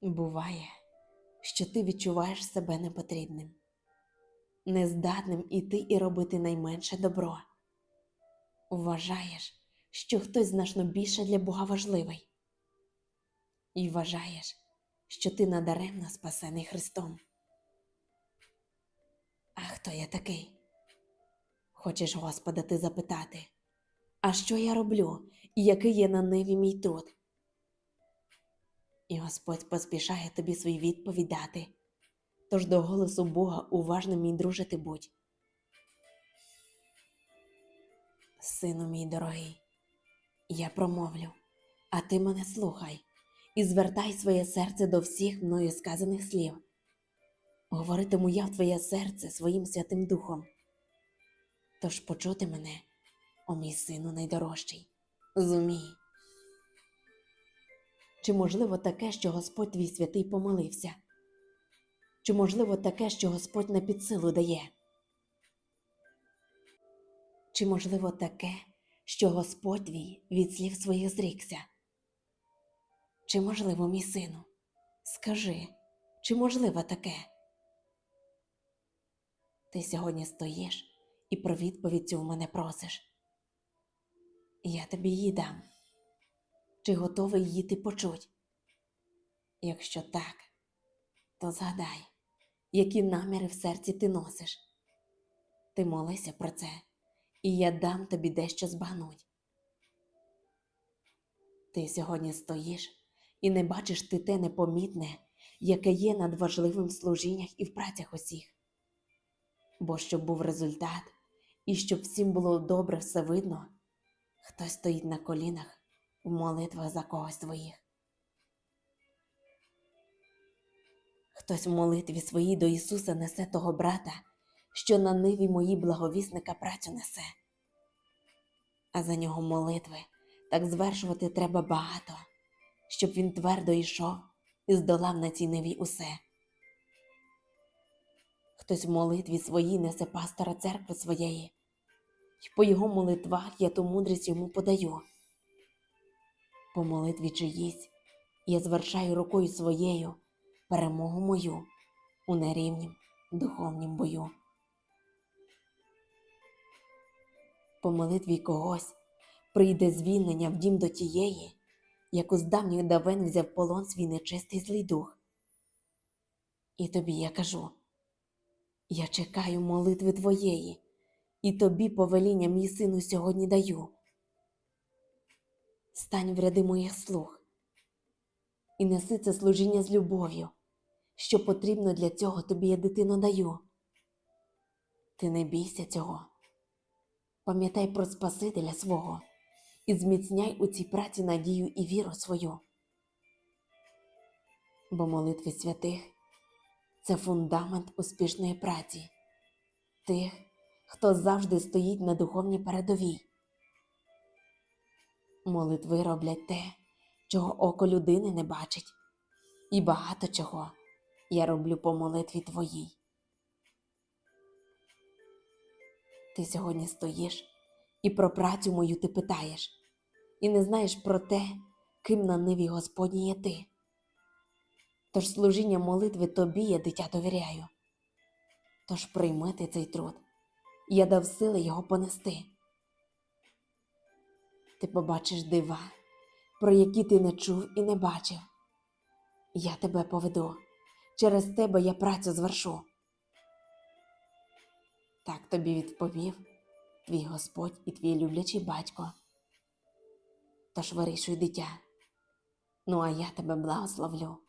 Буває, що ти відчуваєш себе непотрібним, нездатним іти і робити найменше добро. Вважаєш, що хтось значно більше для Бога важливий, і вважаєш, що ти надаремно спасений Христом. А хто я такий? Хочеш Господа ти запитати, а що я роблю і який є на ниві мій труд? І Господь поспішає тобі свої відповідь дати. Тож до голосу Бога уважно мій друже ти будь. Сину мій дорогий, я промовлю, а ти мене слухай і звертай своє серце до всіх мною сказаних слів. Говоритиму я в твоє серце своїм Святим Духом. Тож почути мене, о мій сину найдорожчий, зумій. Чи можливо таке, що Господь твій святий помилився? Чи можливо таке, що Господь на підсилу дає? Чи можливо таке, що Господь твій від слів своїх зрікся? Чи можливо, мій сину? Скажи, чи можливо таке? Ти сьогодні стоїш і про відповідь цю мене просиш. Я тобі її дам. Чи готовий її ти почуть? Якщо так, то згадай, які наміри в серці ти носиш. Ти молися про це, і я дам тобі дещо збагнуть. Ти сьогодні стоїш і не бачиш ти те непомітне, яке є над важливим в служіннях і в працях усіх. Бо щоб був результат, і щоб всім було добре все видно, хтось стоїть на колінах в молитвах за когось своїх. Хтось в молитві своїй до Ісуса несе того брата, що на ниві мої благовісника працю несе. А за нього молитви так звершувати треба багато, щоб він твердо йшов і здолав на цій ниві усе. Хтось в молитві своїй несе пастора церкви своєї, й по його молитвах я ту мудрість йому подаю. По молитві чиїсь я звершаю рукою своєю перемогу мою у нерівнім духовнім бою. По молитві когось прийде звільнення в дім до тієї, яку з давніх давен взяв полон свій нечистий злий дух. І тобі я кажу я чекаю молитви твоєї, і тобі повеління, мій сину, сьогодні даю. Стань в ряди моїх слуг і неси це служіння з любов'ю, що потрібно для цього тобі я дитину даю. Ти не бійся цього, пам'ятай про Спасителя свого і зміцняй у цій праці надію і віру свою. Бо молитви святих це фундамент успішної праці, тих, хто завжди стоїть на духовній передовій. Молитви роблять те, чого око людини не бачить, і багато чого я роблю по молитві твоїй. Ти сьогодні стоїш і про працю мою ти питаєш, і не знаєш про те, ким на ниві Господній є ти. Тож служіння молитви тобі я дитя довіряю. Тож прийми ти цей труд, я дав сили його понести. Ти побачиш дива, про які ти не чув і не бачив. Я тебе поведу, через тебе я працю звершу. Так тобі відповів твій Господь і твій люблячий батько. Тож вирішуй дитя, ну а я тебе благословлю.